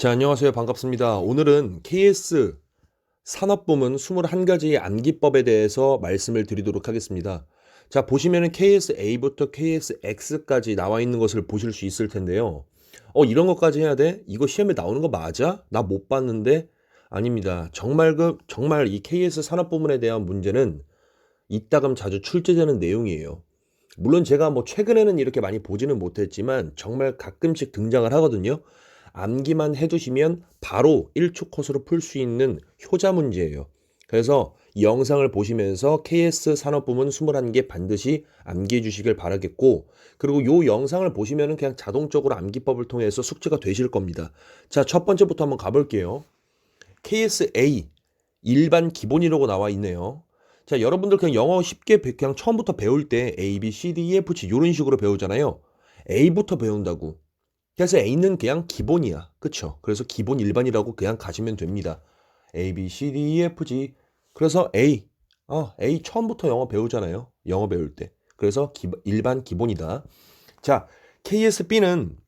자, 안녕하세요. 반갑습니다. 오늘은 KS 산업부문 21가지의 암기법에 대해서 말씀을 드리도록 하겠습니다. 자, 보시면은 KSA부터 KSX까지 나와 있는 것을 보실 수 있을 텐데요. 어, 이런 것까지 해야 돼? 이거 시험에 나오는 거 맞아? 나 못 봤는데? 아닙니다. 정말 그, 정말 이 KS 산업부문에 대한 문제는 이따금 자주 출제되는 내용이에요. 물론 제가 뭐 최근에는 이렇게 많이 보지는 못했지만 정말 가끔씩 등장을 하거든요. 암기만 해두시면 바로 1초 컷으로 풀 수 있는 효자 문제예요. 그래서 이 영상을 보시면서 KS 산업 부문 21개 반드시 암기해 주시길 바라겠고 그리고 이 영상을 보시면 그냥 자동적으로 암기법을 통해서 숙제가 되실 겁니다. 자, 첫 번째부터 한번 가 볼게요. KSA 일반 기본이라고 나와 있네요. 자, 여러분들 그냥 영어 쉽게 배- 그냥 처음부터 배울 때 A, B, C, D, E, F, G 이런 식으로 배우잖아요. A부터 배운다고. 그래서 A는 그냥 기본이야. 그쵸? 그래서 기본 일반이라고 그냥 가시면 됩니다. A, B, C, D, E, F, G. 그래서 A. 어, A 처음부터 영어 배우잖아요. 영어 배울 때. 그래서 기, 일반 기본이다. 자, KSB는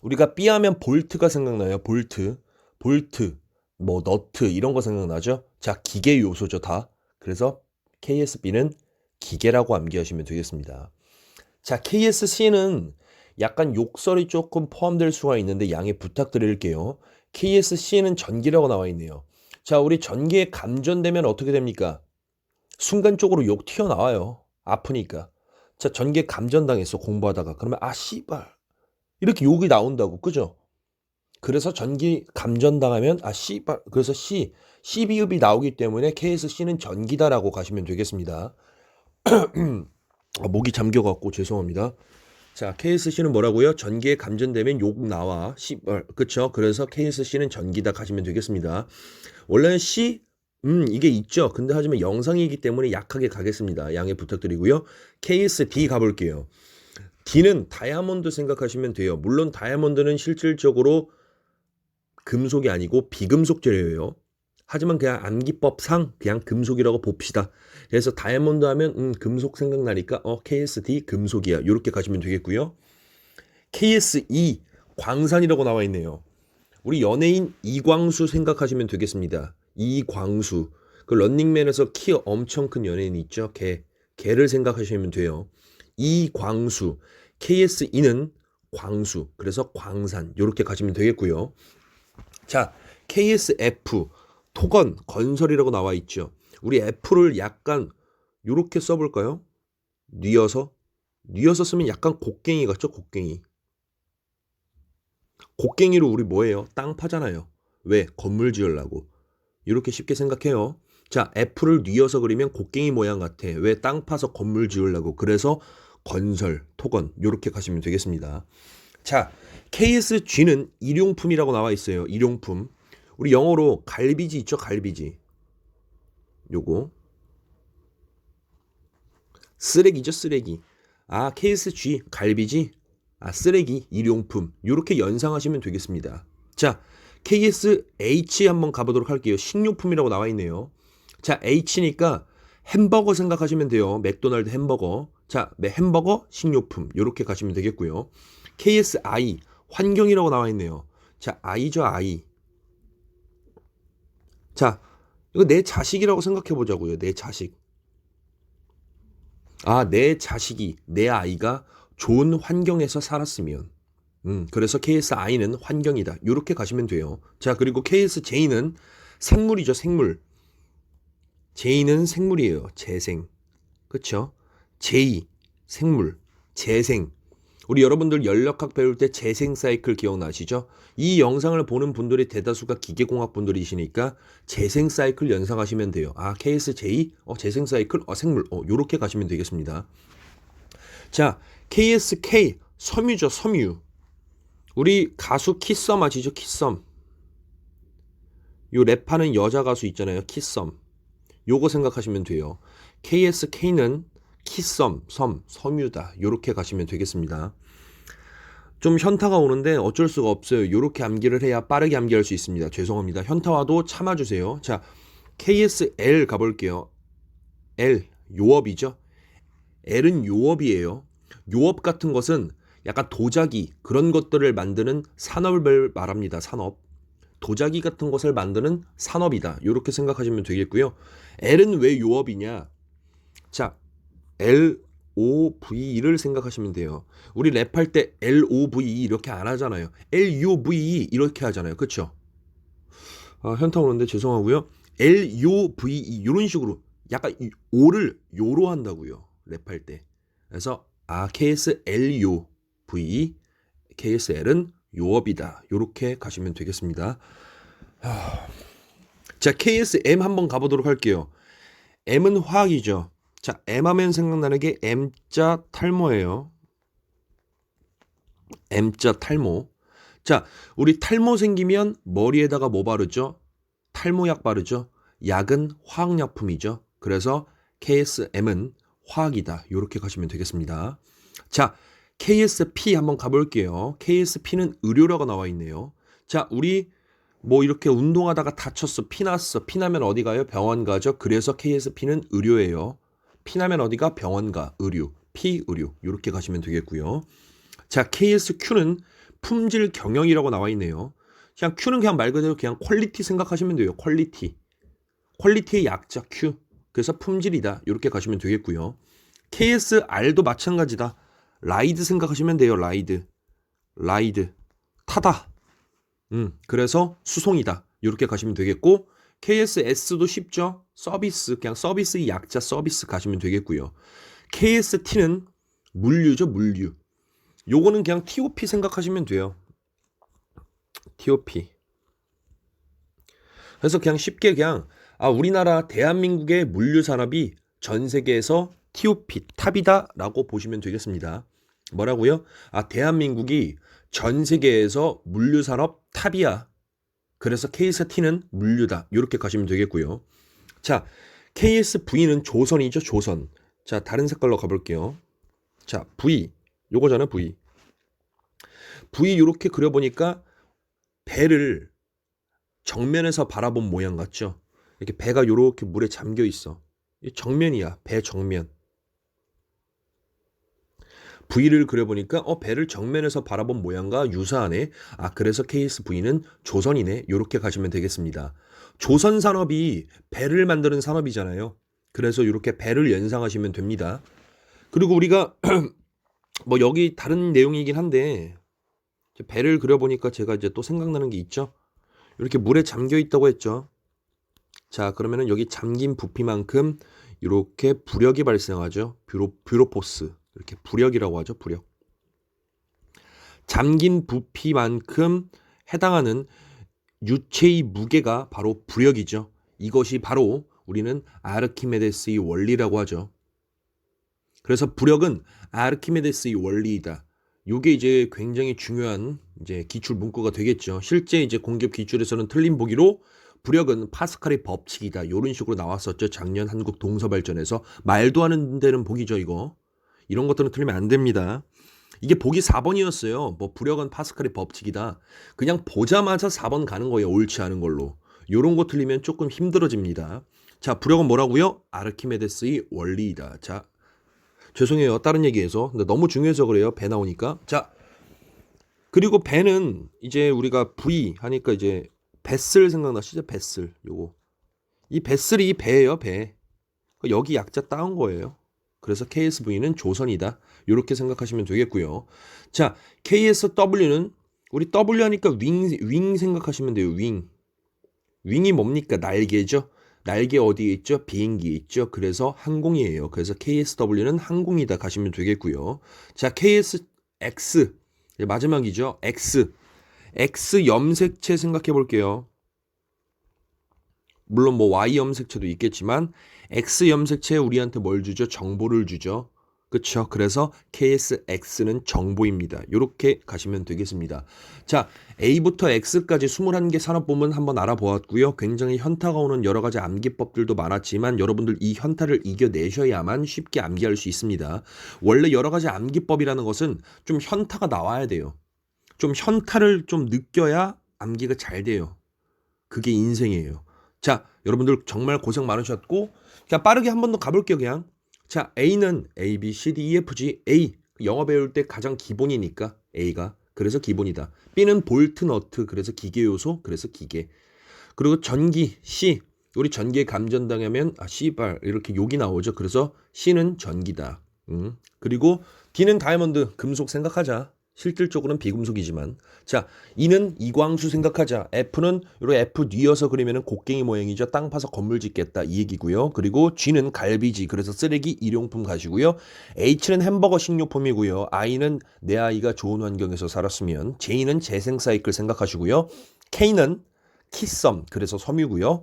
우리가 B 하면 볼트가 생각나요. 볼트. 볼트. 뭐 너트 이런 거 생각나죠? 자, 기계 요소죠, 다. 그래서 KSB는 기계라고 암기하시면 되겠습니다. 자, KSC는 약간 욕설이 조금 포함될 수가 있는데 양해 부탁드릴게요. KSC는 전기라고 나와 있네요. 자, 우리 전기에 감전되면 어떻게 됩니까? 순간적으로 욕 튀어나와요. 아프니까. 자, 전기에 감전당했어, 공부하다가. 그러면, 아, 씨발. 이렇게 욕이 나온다고. 그죠? 그래서 전기 감전당하면, 아, 씨발. 그래서 C, C 비읍이 나오기 때문에 KSC는 전기다라고 가시면 되겠습니다. 아, 목이 잠겨갖고 죄송합니다. 자, KSC는 뭐라고요? 전기에 감전되면 욕 나와. 씨발. 그쵸? 그래서 KSC는 전기다 가시면 되겠습니다. 원래는 C, 음, 이게 있죠. 근데 하지만 영상이기 때문에 약하게 가겠습니다. 양해 부탁드리고요. KSD 가볼게요. D는 다이아몬드 생각하시면 돼요. 물론 다이아몬드는 실질적으로 금속이 아니고 비금속 재료예요. 하지만 그냥 암기법상 그냥 금속이라고 봅시다. 그래서 다이아몬드 하면 음, 금속 생각나니까 어 KSD 금속이야. 이렇게 가시면 되겠고요. KSE 광산이라고 나와 있네요. 우리 연예인 이광수 생각하시면 되겠습니다. 이광수. 그 런닝맨에서 키 엄청 큰 연예인 있죠? 걔. 걔를 생각하시면 돼요. 이광수. KSE는 광수. 그래서 광산. 이렇게 가시면 되겠고요. 자, KSF. 토건, 건설이라고 나와 있죠. 우리 F를 약간 요렇게 써볼까요? 뉘어서? 뉘어서 쓰면 약간 곡괭이 같죠? 곡괭이. 곡괭이로 우리 뭐예요? 땅 파잖아요. 왜? 건물 지으려고. 이렇게 쉽게 생각해요. 자, F를 뉘어서 그리면 곡괭이 모양 같아. 왜? 땅 파서 건물 지으려고. 그래서 건설, 토건 요렇게 가시면 되겠습니다. 자, KSG는 일용품이라고 나와 있어요. 일용품. 우리 영어로 갈비지 있죠? 갈비지. 요거. 쓰레기죠, 쓰레기. 아, KSG 갈비지. 아, 쓰레기, 일용품. 요렇게 연상하시면 되겠습니다. 자, KSH 한번 가보도록 할게요. 식료품이라고 나와 있네요. 자, H니까 햄버거 생각하시면 돼요. 맥도날드 햄버거. 자, 네, 햄버거, 식료품. 요렇게 가시면 되겠고요. KSI 환경이라고 나와 있네요. 자, I죠, I. 자, 이거 내 자식이라고 생각해 보자고요. 내 자식. 아, 내 자식이, 내 아이가 좋은 환경에서 살았으면. 음, 그래서 KSI는 환경이다. 이렇게 가시면 돼요. 자, 그리고 KSJ는 생물이죠, 생물. J는 생물이에요. 재생. 그쵸? J, 생물. 재생. 우리 여러분들 연력학 배울 때 재생 사이클 기억나시죠? 이 영상을 보는 분들의 대다수가 기계공학 분들이시니까 재생 사이클 연상하시면 돼요. 아, KSJ, 어, 재생 사이클, 어, 생물, 어, 요렇게 가시면 되겠습니다. 자, KSK, 섬유죠, 섬유. 우리 가수 키썸 아시죠? 키썸. 요 랩하는 여자 가수 있잖아요. 키썸. 요거 생각하시면 돼요. KSK는 키썸, 섬, 섬유다. 요렇게 가시면 되겠습니다. 좀 현타가 오는데 어쩔 수가 없어요. 요렇게 암기를 해야 빠르게 암기할 수 있습니다. 죄송합니다. 현타와도 참아주세요. 자, KSL 가볼게요. L, 요업이죠. L은 요업이에요. 요업 같은 것은 약간 도자기 그런 것들을 만드는 산업을 말합니다. 산업. 도자기 같은 것을 만드는 산업이다. 이렇게 생각하시면 되겠고요. L은 왜 요업이냐? 자, L O V를 생각하시면 돼요. 우리 랩할 때 L O V E 이렇게 안 하잖아요. L U V E 이렇게 하잖아요. 그렇죠? 아, 현타 오는데 죄송하고요. L U V E 이런 식으로 약간 이 O를 요로 한다고요. 랩할 때. 그래서 아 KS L U V E KSL은 요업이다. 요렇게 가시면 되겠습니다. 하... 자, KSM 한번 가보도록 할게요. M은 화학이죠. 자, 하면 생각나는 게 M자 탈모예요. M자 탈모. 자, 우리 탈모 생기면 머리에다가 뭐 바르죠? 탈모약 바르죠? 약은 화학약품이죠. 그래서 KSM은 화학이다. 이렇게 가시면 되겠습니다. 자, KSP 한번 가볼게요. KSP는 의료라고 나와 있네요. 자, 우리 뭐 이렇게 운동하다가 다쳤어. 피났어. 피나면 어디 가요? 병원 가죠. 그래서 KSP는 의료예요. 피나면 어디가? 병원 가. 의료. 피 의료. 이렇게 가시면 되겠고요. 자, KSQ는 품질 경영이라고 나와 있네요. 그냥 Q는 그냥 말 그대로 그냥 퀄리티 생각하시면 돼요. 퀄리티. 퀄리티의 약자 Q. 그래서 품질이다. 이렇게 가시면 되겠고요. KSR도 마찬가지다. 라이드 생각하시면 돼요. 라이드. 라이드. 타다. 음, 그래서 수송이다. 이렇게 가시면 되겠고 KSS도 쉽죠. 서비스. 그냥 서비스의 약자 서비스 가시면 되겠고요. KST는 물류죠, 물류. 요거는 그냥 TOP 생각하시면 돼요. TOP. 그래서 그냥 쉽게 그냥 아, 우리나라 대한민국의 물류 산업이 전 세계에서 TOP 탑이다라고 보시면 되겠습니다. 뭐라고요? 아, 대한민국이 전 세계에서 물류 산업 탑이야. 그래서 KST는 물류다. 이렇게 가시면 되겠고요. 자, KSV는 조선이죠, 조선. 자, 다른 색깔로 가볼게요. 자, V. 요거잖아, V. V 이렇게 그려보니까 배를 정면에서 바라본 모양 같죠? 이렇게 배가 이렇게 물에 잠겨 있어. 정면이야, 배 정면. V를 그려보니까 어 배를 정면에서 바라본 모양과 유사하네. 아 그래서 KSV는 조선이네. 이렇게 가시면 되겠습니다. 조선 산업이 배를 만드는 산업이잖아요. 그래서 이렇게 배를 연상하시면 됩니다. 그리고 우리가 뭐 여기 다른 내용이긴 한데 배를 그려보니까 제가 이제 또 생각나는 게 있죠. 이렇게 물에 잠겨 있다고 했죠. 자 그러면은 여기 잠긴 부피만큼 이렇게 부력이 발생하죠. 뷰로, 뷰로포스. 이렇게 부력이라고 하죠. 부력. 잠긴 부피만큼 해당하는 유체의 무게가 바로 부력이죠. 이것이 바로 우리는 아르키메데스의 원리라고 하죠. 그래서 부력은 아르키메데스의 원리이다. 요게 이제 굉장히 중요한 이제 기출 문구가 되겠죠. 실제 이제 공급 기출에서는 틀린 보기로 부력은 파스칼의 법칙이다. 이런 식으로 나왔었죠. 작년 한국 동서발전에서 말도 하는 데는 복이죠, 이거. 이런 것들은 틀리면 안 됩니다. 이게 보기 4번이었어요. 뭐 부력은 파스칼의 법칙이다. 그냥 보자마자 4번 가는 거예요. 옳지 않은 걸로. 요런 거 틀리면 조금 힘들어집니다. 자, 부력은 뭐라고요? 아르키메데스의 원리이다. 자, 죄송해요. 다른 얘기해서. 근데 너무 중요해서 그래요. 배 나오니까. 자, 그리고 배는 이제 우리가 V 하니까 이제 베슬 생각나시죠? 베슬. 요거. 이 베슬이 배예요, 배. 여기 약자 따온 거예요. 그래서 KSV는 조선이다. 이렇게 생각하시면 되겠고요. 자, KSW는 우리 W 하니까 윙, 윙 생각하시면 돼요. 윙. 윙이 뭡니까? 날개죠. 날개 어디에 있죠? 비행기에 있죠. 그래서 항공이에요. 그래서 KSW는 항공이다 가시면 되겠고요. 자, KSX 마지막이죠. X. X 염색체 생각해 볼게요. 물론 뭐 Y 염색체도 있겠지만 X 염색체 우리한테 뭘 주죠? 정보를 주죠. 그쵸? 그래서 KSX는 정보입니다. 이렇게 가시면 되겠습니다. 자, A부터 X까지 21개 산업부문 한번 알아보았고요. 굉장히 현타가 오는 여러 가지 암기법들도 많았지만 여러분들 이 현타를 이겨내셔야만 쉽게 암기할 수 있습니다. 원래 여러 가지 암기법이라는 것은 좀 현타가 나와야 돼요. 좀 현타를 좀 느껴야 암기가 잘 돼요. 그게 인생이에요. 자, 여러분들 정말 고생 많으셨고, 그냥 빠르게 한 번 더 가볼게요, 그냥. 자, A는 A, B, C, D, E, F, G, A. 영어 배울 때 가장 기본이니까 A가. 그래서 기본이다. B는 볼트 너트 그래서 기계 요소 그래서 기계. 그리고 전기 C 우리 전기에 감전당하면 아 씨발 이렇게 욕이 나오죠. 그래서 C는 전기다. 음. 그리고 D는 다이아몬드 금속 생각하자. 실질적으로는 비금속이지만. 자 E는 이광수 생각하자. F는 이렇게 F 뉘어서 그리면은 곡괭이 모양이죠. 땅 파서 건물 짓겠다. 이 얘기고요. 그리고 G는 갈비지. 그래서 쓰레기 일용품 가시고요. H는 햄버거 식료품이고요. I는 내 아이가 좋은 환경에서 살았으면 J는 재생 사이클 생각하시고요. K는 키썸. 그래서 섬유고요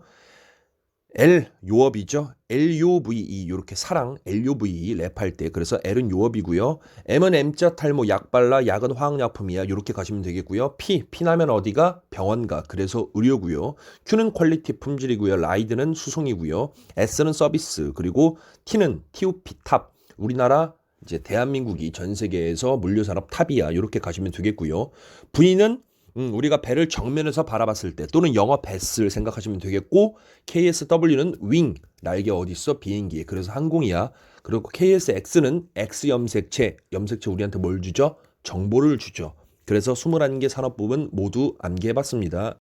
L 요업이죠. LUVE 이렇게 사랑 LUVE 랩할 때 그래서 L은 요업이고요. M은 M자 탈모 약 발라 약은 화학약품이야. 이렇게 가시면 되겠고요. P 피나면 어디가 병원가 그래서 의료고요. Q는 퀄리티 품질이고요. 라이드는 수송이고요. S는 서비스 그리고 T는 TUP 탑 우리나라 이제 대한민국이 전 세계에서 물류산업 탑이야. 이렇게 가시면 되겠고요. V는 음, 우리가 배를 정면에서 바라봤을 때 또는 영어 배스를 생각하시면 되겠고 KSW는 윙 날개 어디 있어? 비행기에. 그래서 항공이야. 그리고 KSX는 X 염색체. 염색체 우리한테 뭘 주죠? 정보를 주죠. 그래서 21개 산업부문 모두 암기해봤습니다.